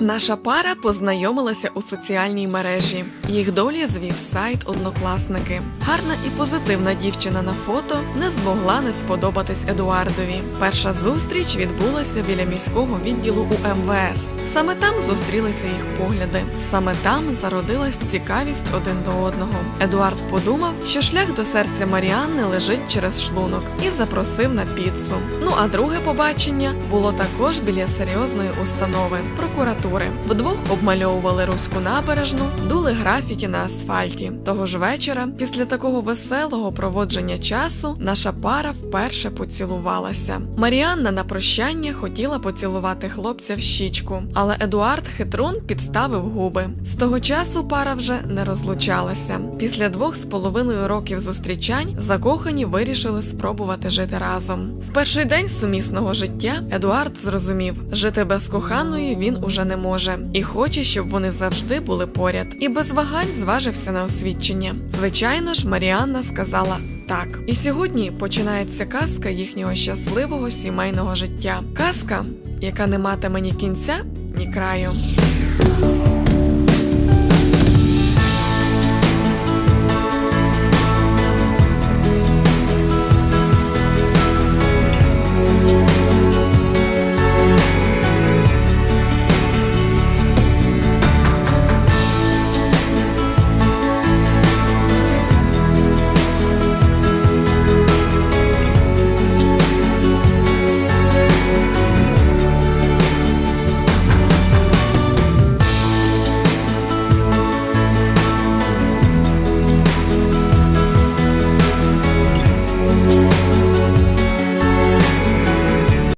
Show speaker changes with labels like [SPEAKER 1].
[SPEAKER 1] Наша пара познайомилася у соціальній мережі. Їх долі звів сайт однокласники. Гарна і позитивна дівчина на фото не змогла не сподобатись Едуардові. Перша зустріч відбулася біля міського відділу у МВС. Саме там зустрілися їх погляди. Саме там зародилась цікавість один до одного. Едуард подумав, що шлях до серця Маріанни лежить через шлунок і запросив на піцу. Ну а друге побачення було також біля серйозної установи прокуратури. Вдвох обмальовували руську набережну, дули графіті на асфальті. Того ж вечора, після такого веселого проводження часу, наша пара вперше поцілувалася. Маріанна на прощання хотіла поцілувати хлопця в щічку, але Едуард Хитрун підставив губи. З того часу пара вже не розлучалася. Після двох з половиною років зустрічань закохані вирішили спробувати жити разом. В перший день сумісного життя Едуард зрозумів, жити без коханої він уже не може і хоче, щоб вони завжди були поряд. І без вагань зважився на освідчення. Звичайно ж, Маріанна сказала. Так, і сьогодні починається казка їхнього щасливого сімейного життя. Казка, яка не матиме ні кінця, ні краю.